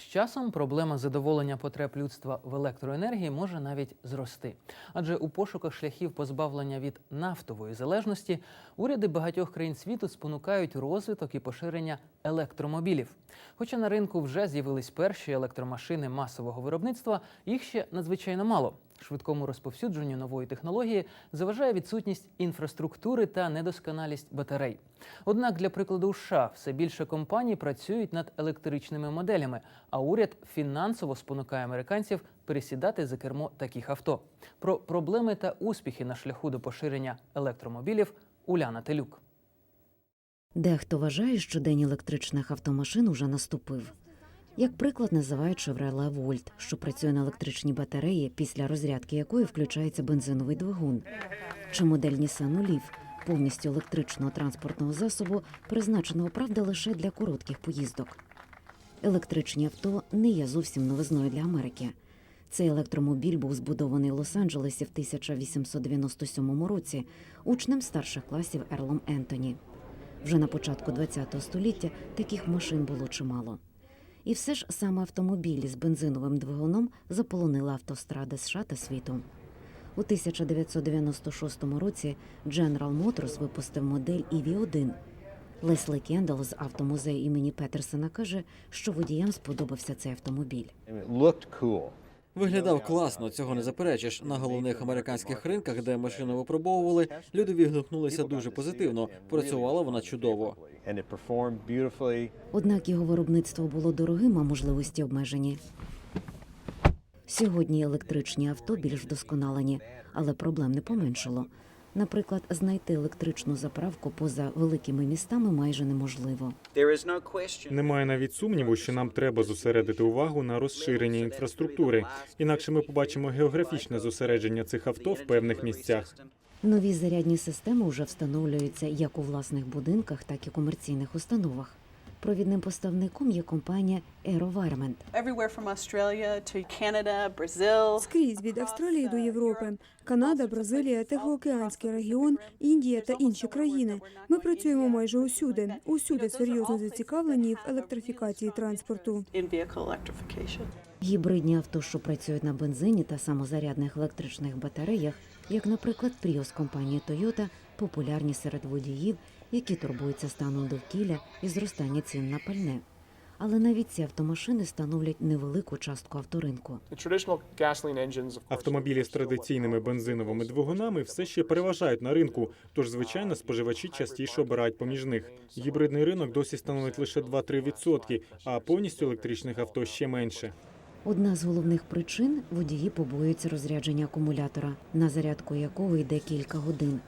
З часом проблема задоволення потреб людства в електроенергії може навіть зрости. Адже у пошуках шляхів позбавлення від нафтової залежності уряди багатьох країн світу спонукають розвиток і поширення електромобілів. Хоча на ринку вже з'явились перші електромашини масового виробництва, їх ще надзвичайно мало. Швидкому розповсюдженню нової технології заважає відсутність інфраструктури та недосконалість батарей. Однак, для прикладу, США все більше компаній працюють над електричними моделями, а уряд фінансово спонукає американців пересідати за кермо таких авто. Про проблеми та успіхи на шляху до поширення електромобілів Уляна Телюк. Дехто вважає, що день електричних автомашин уже наступив. Як приклад називають Chevrolet Volt, що працює на електричній батареї, після розрядки якої включається бензиновий двигун. Чи модель Nissan Leaf, повністю електричного транспортного засобу, призначеного правда лише для коротких поїздок. Електричні авто не є зовсім новизною для Америки. Цей електромобіль був збудований в Лос-Анджелесі в 1897 році учнем старших класів Ерлом Ентоні. Вже на початку ХХ століття таких машин було чимало. І все ж саме автомобілі з бензиновим двигуном заполонили автостради США та світу. У 1996 році General Motors випустив модель EV1. Лесли Кендалл з автомузею імені Петерсона каже, що водіям сподобався цей автомобіль. Виглядав класно, цього не заперечиш. На головних американських ринках, де машину випробовували, люди відгукнулися дуже позитивно. Працювала вона чудово. And it performed beautifully. Однак його виробництво було дорогим, а можливості обмежені. Сьогодні електричні авто більш вдосконалені, але проблем не поменшало. Наприклад, знайти електричну заправку поза великими містами майже неможливо. Немає навіть сумніву, що нам треба зосередити увагу на розширенні інфраструктури. Інакше ми побачимо географічне зосередження цих авто в певних місцях. Нові зарядні системи вже встановлюються як у власних будинках, так і комерційних установах. Провідним поставником є компанія Brazil. Скрізь від Австралії до Європи, Канада, Бразилія, Тихоокеанський регіон, Індія та інші країни. Ми працюємо майже усюди. Усюди серйозно зацікавлені в електрифікації транспорту. Гібридні авто, що працюють на бензині та самозарядних електричних батареях, як, наприклад, Prius компанії Toyota, популярні серед водіїв, які турбуються станом довкілля і зростання цін на пальне. Але навіть ці автомашини становлять невелику частку авторинку. Автомобілі з традиційними бензиновими двигунами все ще переважають на ринку, тож звичайно споживачі частіше обирають поміж них. Гібридний ринок досі становить лише 2-3%, а повністю електричних авто ще менше. Одна з головних причин водії побоюються розрядження акумулятора, на зарядку якого йде кілька годин.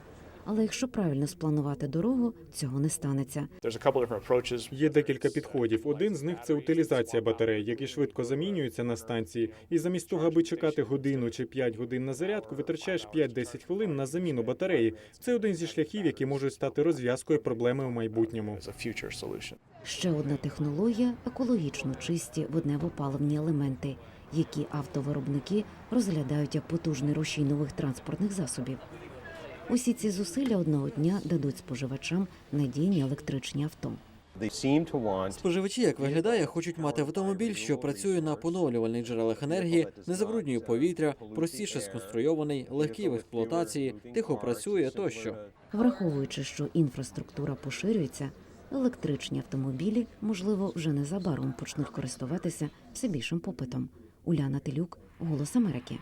Але якщо правильно спланувати дорогу, цього не станеться. Є декілька підходів. Один з них це утилізація батарей, які швидко замінюються на станції. І замість того, аби чекати годину чи 5 годин на зарядку, витрачаєш 5-10 хвилин на заміну батареї. Це один зі шляхів, які можуть стати розв'язкою проблеми у майбутньому. Ще одна технологія екологічно чисті воднево-паливні елементи, які автовиробники розглядають як потужний рушій нових транспортних засобів. Усі ці зусилля одного дня дадуть споживачам надійні електричні авто. Споживачі, як виглядає, хочуть мати автомобіль, що працює на поновлювальних джерелах енергії, не забруднює повітря, простіше сконструйований, легкий в експлуатації, тихо працює тощо. Враховуючи, що інфраструктура поширюється, електричні автомобілі, можливо, вже незабаром почнуть користуватися все більшим попитом. Уляна Телюк, Голос Америки.